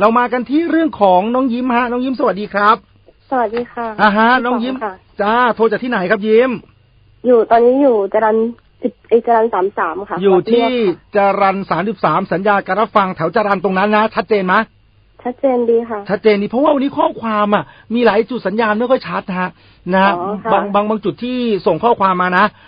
เรามากันที่เรื่องของน้องยิ้มฮะ น้องยิ้มสวัสดีครับ สวัสดีค่ะอ่าฮะพี่น้องยิ้มค่ะ จ้า โทรจากที่ไหนครับยิ้ม อยู่ตอนนี้อยู่จรันสิบเอยจรันสามสามค่ะ อยู่ที่วัดเรียบค่ะจรันสามสิบสามสัญญาการรับฟังแถวจรันตรงนั้นนะ ชัดเจนไหมชัดเจนดีค่ะ ชัดเจนดีเพราะว่าวันนี้ข้อความอะ มีหลายจุดสัญญาณไม่ค่อยชัดนะฮะนะฮะอ๋อค่ะบางบางบางจุดที่ส่งข้อความมานะเอ่อค่ะ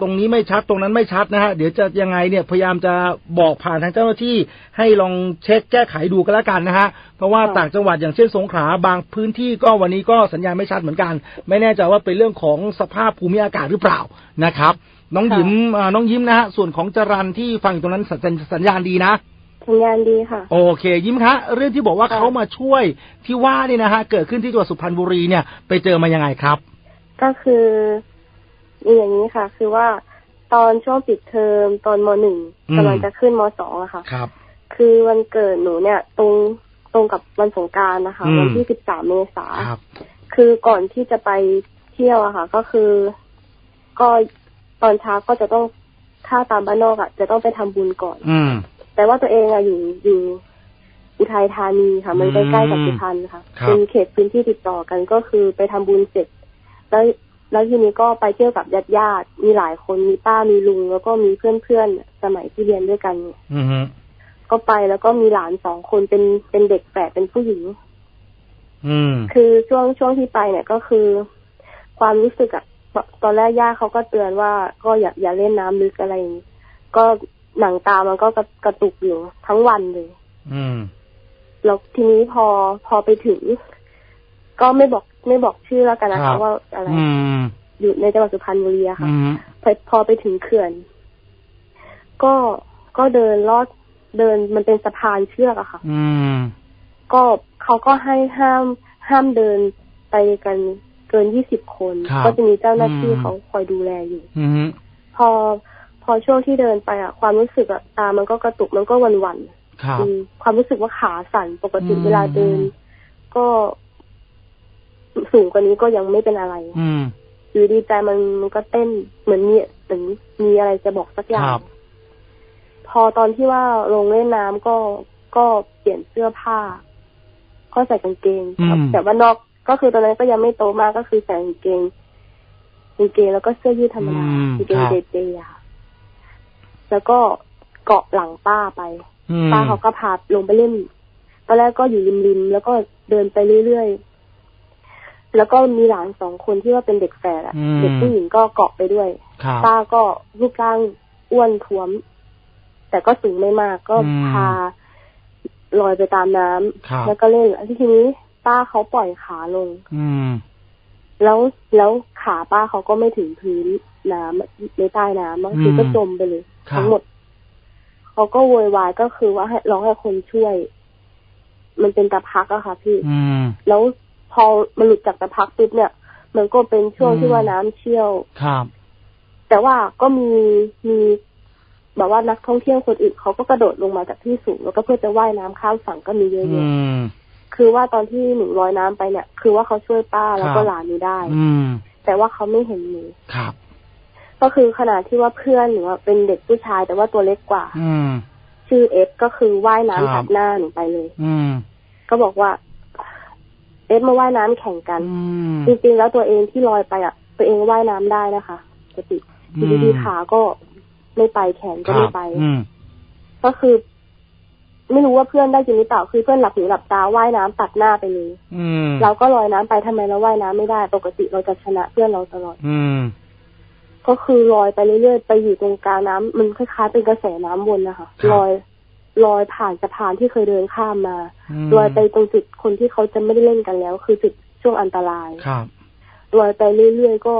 ตรงนี้ไม่ชัดตรงนั้นไม่ชัดนะฮะเดี๋ยวจะยังไงเนี่ยพยายามจะบอกผ่านทางเจ้าหน้าที่ให้ลองเช็คแก้ไขดูกันแล้วกันนะฮะเพราะว่าต่างจังหวัดอย่างเช่นสงขลาบางพื้นที่ก็วันนี้ก็สัญญาณไม่ชัดเหมือนกัน ไม่แน่ใจว่าเป็นเรื่องของสภาพภูมิอากาศหรือเปล่านะครับ น้องยิ้มอ่าน้องยิ้มนะฮะส่วนของจรันที่ฟังอยู่ตรงนั้นสัญสัญสัญญาณดีนะสัญญาณดีค่ะ โอเค ยิ้มคะเรื่องที่บอกว่าค่ะเขามาช่วยที่ว่านี่นะฮะเกิดขึ้นที่จังหวัดสุพรรณบุรีเนี่ยไปเจอมายังไงครับ ก็คือ มีอย่างนี้ค่ะ คือว่าตอนช่วงปิดเทอมตอนมหนึ่งอืมกำลังจะขึ้นมสองอะค่ะ ครับ คือวันเกิดหนูเนี่ย ตรงตรงกับวันสงกรารนะคะอืมวันที่สิบสามเมษาครับ คือก่อนที่จะไปเที่ยวอะค่ะ ก็คือ ก็ตอนเช้าก็จะต้องถ้าตามบ้านนอกอะจะต้องไปทำบุญก่อน อืมแต่ว่าตัวเองอะอยู่อยู่อุทัยธานีค่ะ มันอืใกมล้ๆกับสุพรรณค่ะครับเป็นเขตพื้นที่ติดต่อกันก็คือไปทำบุญเสร็จ แล้ว แล้วทีนี้ก็ไปเที่ยวกับญาติญาติๆมีหลายคนมีป้ามีลุง แล้วก็มีเพื่อนๆสมัยที่เรียนด้วยกันเนี่ยอืมฮึก็ไปแล้วก็มีหลานสองคนเป็นเป็นเด็กแฝดเป็นผู้หญิง อืม คือช่วงช่วงที่ไปเนี่ยก็คือ ความรู้สึกอะตอนแรกย่าเขาก็เตือนว่าก็อย่าอย่าเล่นน้ำลึกอะไรอย่างนี้ก็หนังตามันก็กระกระตุกอยู่ทั้งวันเลย อืมแล้วทีนี้พอพอไปถึง ก็ไม่บอก ไม่บอกชื่อแล้วกันนะครัคะบว่าอะไรอืมอยู่ในจังหวัดสุพรรณบุรีอะค่ะอืมพอพอไปถึงเขื่อน ก็ก็เดินลอดเดินมันเป็นสะพานเชือกอะค่ะ อืม ก็เขาก็ให้ห้ามห้ามเดินไปกันเกินยี่สิบคนครับก็จะมีเจ้าหน้าที่อืมเขาคอยดูแลอยู่อืมฮึพอพอช่วงที่เดินไปอะความรู้สึกอะตามันก็กระตุกมันก็หวันหวันๆครับอืมความรู้สึกว่าขาสั่นปกติอืมเวลาเดิน ก็ สูงกว่านี้ก็ยังไม่เป็นอะไร อืมอยู่ดีใจมันมันก็เต้นเหมือนมีเหมือนมีอะไรจะบอกสักอย่าคงรับพอตอนที่ว่าลงเล่นน้ำก็ก็เปลี่ยนเสื้อผ้า ก็ใส่กางเกงอืมแต่ว่านอกก็คือตอนนั้นก็ยังไม่โตมากก็คือใส่กางเกงกางเกงแล้วก็เสื้อยืดธรรมดาอืมกางเกงครับเจเจอะค่ะแล้วก็เกาะหลังป้าไปอืมป้าเขาก็พาลงไปเล่นตอนแรกก็อยู่ริมๆแล้วก็เดินไปเรื่อยๆ แล้วก็มีหลานสองคนที่ว่าเป็นเด็กแฝดอะอืม เด็กผู้หญิงก็เกาะไปด้วยครับ ป้าก็รูปร่างอ้วนท้วม แต่ก็สูงไม่มากก็อืม พาลอยไปตามน้ำครับ แล้วก็เล่นแล้วทีนี้ป้าเขาปล่อยขาลง อืม แล้วแล้วขาป้าเขาก็ไม่ถึงพื้นน้ำในใต้น้ำก็คือก็จมไปเลย ครับทั้งหมดเขาก็โวยวายก็คือว่าให้ร้องให้คนช่วย มันเป็นตะพักอะค่ะพี่ อืม แล้ว พอมันหลุดจากตะพักปุ๊บเนี่ย มันก็เป็นช่วงอืมที่ว่าน้ำเชี่ยวครับ แต่ว่าก็มีมีแบบว่านักท่องเที่ยวคนอื่นเขาก็กระโดดลงมาจากที่สูงแล้วก็เพื่อจะว่ายน้ำข้ามฝั่งก็มีเยอะอืแยะมคือว่าตอนที่หนูลอยน้ำไปเนี่ย คือว่าเขาช่วยป้าแล้วก็ครับหลานหนูได้ อืมแต่ว่าเขาไม่เห็นหนูครับ ก็คือขนาดที่ว่าเพื่อนหนูอะเป็นเด็กผู้ชายแต่ว่าตัวเล็กกว่า อืมชื่อเอฟก็คือว่ายน้ำครัตับดหน้าหนูไปเลย อืมก็บอกว่า เอฟมาว่ายน้ำแข่งกันอืมจริงๆแล้วตัวเองที่ลอยไปอะ ตัวเองว่ายน้ำได้นะคะปกติอยู่ดีๆขาก็ไม่ไปแขนก็ไม่ไปอืมก็คือ ไม่รู้ว่าเพื่อนได้จริงหรือเปล่าคือเพื่อนหลับหูหลับตาว่ายน้ำตัดหน้าไปเลยอืมเราก็ลอยน้ำไปทำไมเราว่ายน้ำไม่ได้ ปกติเราจะชนะเพื่อนเราตลอด อืมก็คือลอยไปเรื่อยๆไปอยู่ตรงกลางน้ำมันคล้ายๆเป็นกระแสน้ำวนนะคะครับลอย ลอยผ่านสะพานที่เคยเดินข้ามมามลอยไปตรงจุดคนที่เขาจะไม่ได้เล่นกันแล้ว คือจุดช่วงอันตรายครับลอยไปเรื่อยๆก็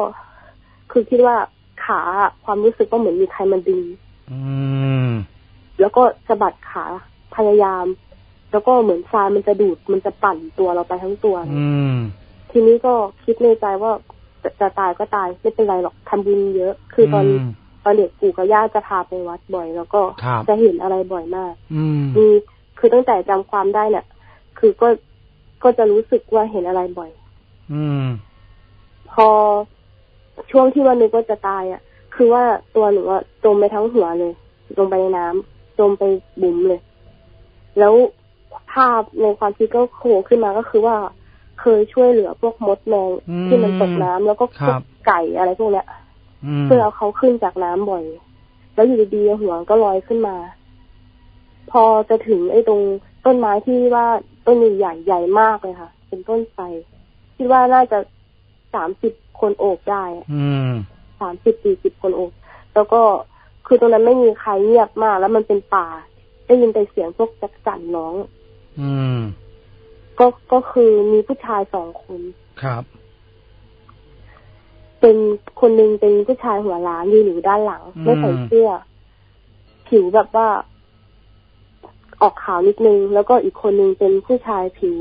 คือคิดว่าขาอะความรู้สึกก็เหมือนมีใครมาดึงอืมแล้วก็สะบัดขาพยายาม แล้วก็เหมือนทรายมันจะดูดมันจะปั่นตัวเราไปทั้งตัวเลยอืมทีนี้ก็คิดในใจว่าจะจะตายก็ตายไม่เป็นไรหรอกทำบุญเยอะ คือตอนม ตอนเด็กปู่กับย่าจะพาไปวัดบ่อย แล้วก็ครับจะเห็นอะไรบ่อยมาก อืมมีคือตั้งแต่จำความได้เนี่ยคือก็ก็จะรู้สึกว่าเห็นอะไรบ่อย อืม พอช่วงที่ว่านึกว่าจะตายอะ คือว่าตัวหนูอะจมไปทั้งหัวเลยลงไปในน้ำจมไปบุ๋มเลย แล้วภาพในความคิดก็โผล่ขึ้นมาก็คือว่า เคยช่วยเหลือพวกมดแมงอืมที่มันตกน้ำแล้วก็พครัวกบไก่อะไรพวกเนี้ยอืม เพื่อเอาเขาขึ้นจากน้ำบ่อย แล้วอยู่ดีๆหัวก็ลอยขึ้นมา พอจะถึงไอ้ตรงต้นไม้ที่ว่าต้นใหญ่ๆใหญ่มากเลยค่ะ เป็นต้นไทรคิดว่าน่าจะสามสิบคนโอบได้อะอืมสามสิบสี่สิบคนโอบ แล้วก็คือตรงนั้นไม่มีใครเงียบมาก แล้วมันเป็นป่า ได้ยินแต่เสียงพวกจักรจั่นร้อง อืม ก็ก็คือมีผู้ชายสองคน ครับ เป็นคนหนึ่งเป็นผู้ชายหัวล้านยืนอยู่ด้านหลังอืมไม่ใส่เสื้อ ผิวแบบว่า ออกขาวนิดนึง แล้วก็อีกคนหนึ่งเป็นผู้ชายผิว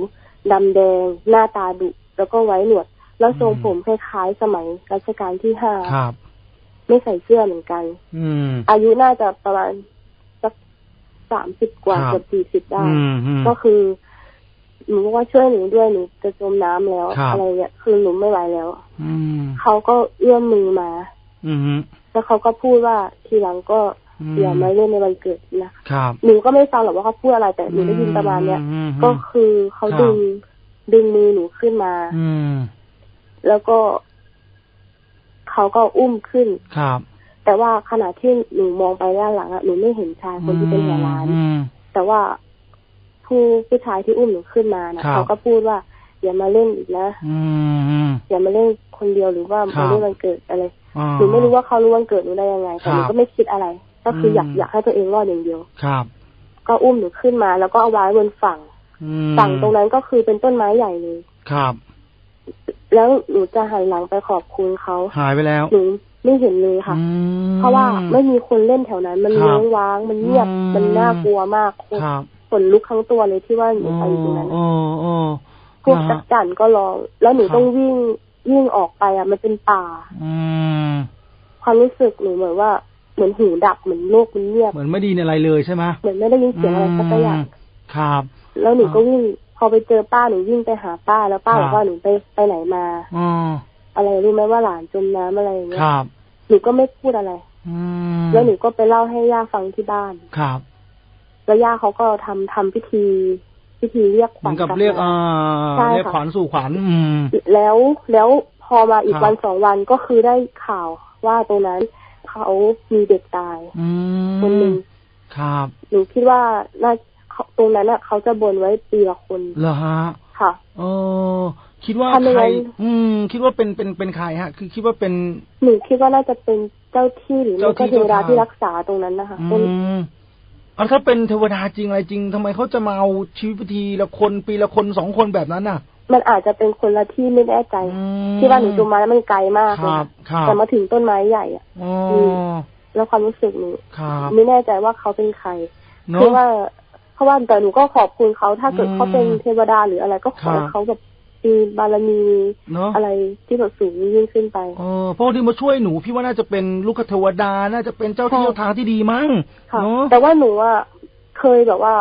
ดำแดง หน้าตาดุแล้วก็ไว้หนวด แล้วทรงผมคล้ายๆสมัยรัชกาลที่ห้าครับไม่ใส่เสื้อเหมือนกัน อืม อายุน่าจะประมาณสักสามสิบกว่าครับเกือบสี่สิบได้อืมอืมก็คือ หนูบอกว่าช่วยหนูด้วยหนูจะจมน้ำแล้วครับอะไรเงี้ยคือหนูไม่ไหวแล้ว อืมเขาก็เอื้อมมือมา อืมแล้วเขาก็พูดว่าทีหลังก็อืมอย่ามาเล่นในวันเกิดนะครับหนูก็ไม่ฟังหรอกว่าเขาพูดอะไรแต่หนูได้ยินประมาณเนี้ยอืมก็คือเขาครับดึงดึงมือหนูขึ้นมา อืมแล้วก็เขาก็อุ้มขึ้นครับ แต่ว่าขณะที่หนูมองไปด้านหลังอะหนูไม่เห็นชายคนที่เป็นหัวล้านอืมแต่ว่า ผู้ผู้ชายที่อุ้มหนูขึ้นมานะครับเขาก็พูดว่าอย่ามาเล่นอีกนะอืมอืมอย่ามาเล่นคนเดียวหรือว่าครัมาบเล่นวันเกิดอะไรอ่าหนูไม่รู้ว่าเขารู้วันเกิดหนูได้ยังไงแต่หนูครับก็ไม่คิดอะไร ก็คืออยากอืมอยากให้ตัวเองรอดอย่างเดียวครับ ก็อุ้มหนูขึ้นมา แล้วก็เอาไว้บนฝั่งอืมฝั่งตรงนั้นก็คือเป็นต้นไม้ใหญ่เลยครับ แล้วหนูจะหันหลังไปขอบคุณเขาหายไปแล้วหนูไม่เห็นเลยค่ะอืมเพราะว่าไม่มีคนเล่นแถวนั้น มันครับเลี้ยงว้าง มันเงียบอืมมันน่ากลัวมากคนครับ ขนลุกทั้งตัวเลยที่ว่าหนูไปอยู่ตรงนั้นโอ้โอ้พวกนะจัฮะกรจั่นก็ร้อง แล้วหนูครับต้องวิ่งวิ่งออกไปอะ มันเป็นป่า อืมความรู้สึกหนูเหมือนว่าเหมือนหูดับเหมือนโลกมันเงียบเหมือนไม่ดีในอะไรเลยใช่ไหมเหมือนไม่ได้ยินเสียงอะไรสักอย่างมครับ แล้วหนูก็วิ่งพอไปเจอป้าหนูวิ่งไปหาป้าแล้วป้าครับบอกว่าหนูไปไปไหนมาอ๋ออะไรรู้ไหมว่าหลานจมน้ำอะไรอย่างเงี้คยรับหนูก็ไม่พูดอะไร อืมแล้วหนูก็ไปเล่าให้ย่าฟังที่บ้านครับ แล้วย่าเขาก็ทำทำพิธีพิธีเรียกขเหมืวัอญนกับลับเรียกมาอ่าใช่เรียกค่ะขวัญสู่ขวัญอืมแล้วแล้วพอมาอีกครับวันสองวันก็คือได้ข่าวว่าตรงนั้นเขามีเด็กตายอืมคนหนึ่งครับหนูคิดว่าน่าเขาตรงนั้นอะเขาจะบนไว้ปีละคนเหรอฮะค่ะเออคิดว่าทำยังใคไงรอืม คิดว่าเป็นเป็นเป็นใครฮะ คือคิดว่าเป็นหนูคิดว่าน่าจะเป็นเจ้าที่หรือไม่เจ้าที่ก็เทวดาเจ้าทางที่รักษาตรงนั้นนะคะอืเป็นม เอาถ้าเป็นเทวดาจริงอะไรจริงทำไมเขาจะมาเอาชีวิตทีละคนปีละคนสองคนแบบนั้นน่ะ มันอาจจะเป็นคนละที่ไม่แน่ใจอืมที่ว่าหนูจมมาแล้วมันไกลมากคเลยรับครับแต่มาถึงต้นไม้ใหญ่อะอ๋อแล้วความรู้สึกหนูครับไม่แน่ใจว่าเขาเป็นใครเนคืออะว่าเพราะว่าแต่หนูก็ขอบคุณเขาถ้าเกิดอืมเขาเป็นเทวดาหรืออะไรก็ขอครัให้บเขาแบบ มีบารมีเนาะอะไรที่แบบสูงยิ่งขึ้นไปเออเพราะที่มาช่วยหนูพี่ว่าน่าจะเป็นลูกเทวดาน่าจะเป็นเจ้าที่ค่ะเจ้าทางที่ดีมั้งค่ะเนาะแต่ว่าหนูอะเคยแบบว่า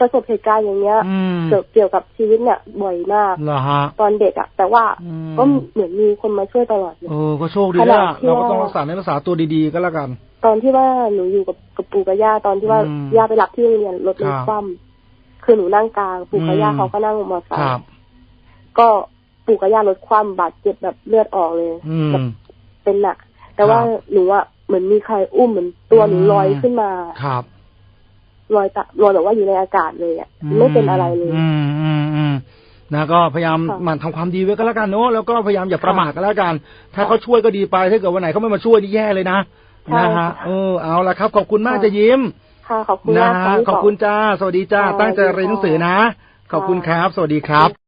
ประสบเหตุการณ์อย่างเงี้ยอืมเกี่ยวเกี่ยวกับชีวิตเนี่ยบ่อยมากเหรอฮะตอนเด็กอะ แต่ว่าอืมก็เหมือนมีคนมาช่วยตลอดเลยเออก็โชคดีขแล้นาดวที่เราก็ต้องว่ารักษาในรักษาตัวดีๆก็แล้วกัน ตอนที่ว่าหนูอยู่กับกับปู่กับย่าตอนที่ว่าอืมย่าไปรับที่โรงเรียนรถมันครับคว่ำคือหนูนั่งกลางปู่กับย่าอืมเขาก็นั่งมอเตอร์ไซครับค์ ก็ปู่กับย่ารถคว่ำบาดเจ็บแบบเลือดออกเลยอืมแบบเป็นหนัก แต่ว่าครับหนูอะเหมือนมีใครอุ้มเหมือนตัวหนูลอยขึ้นมาครับลอยตะลอยแบบว่าอยู่ในอากาศเลยอะไม่เป็นอะไรเลย อืมอืมอืมนะก็พยายามค่ะหมันทำความดีไว้ก็แล้วกันเนอะแล้วก็พยายามอย่าประมาทค่ะก็แล้วกัน ถ้าค่ะเขาช่วยก็ดีไปถ้าเกิดวันไหนเขาไม่มาช่วยนี่แย่เลยนะใช่นะฮะค่ะเออเอาละครับ ขอบคุณมากค่ะจะยิ้มค่ะขอบคุณนะมากค่ะฮะพี่ขอบป๋งคุณจ้า สวัสดีจ้าค่ะตั้งใจเรียนหนังสือนะ ขอบคุณค่ะครับ สวัสดีครับ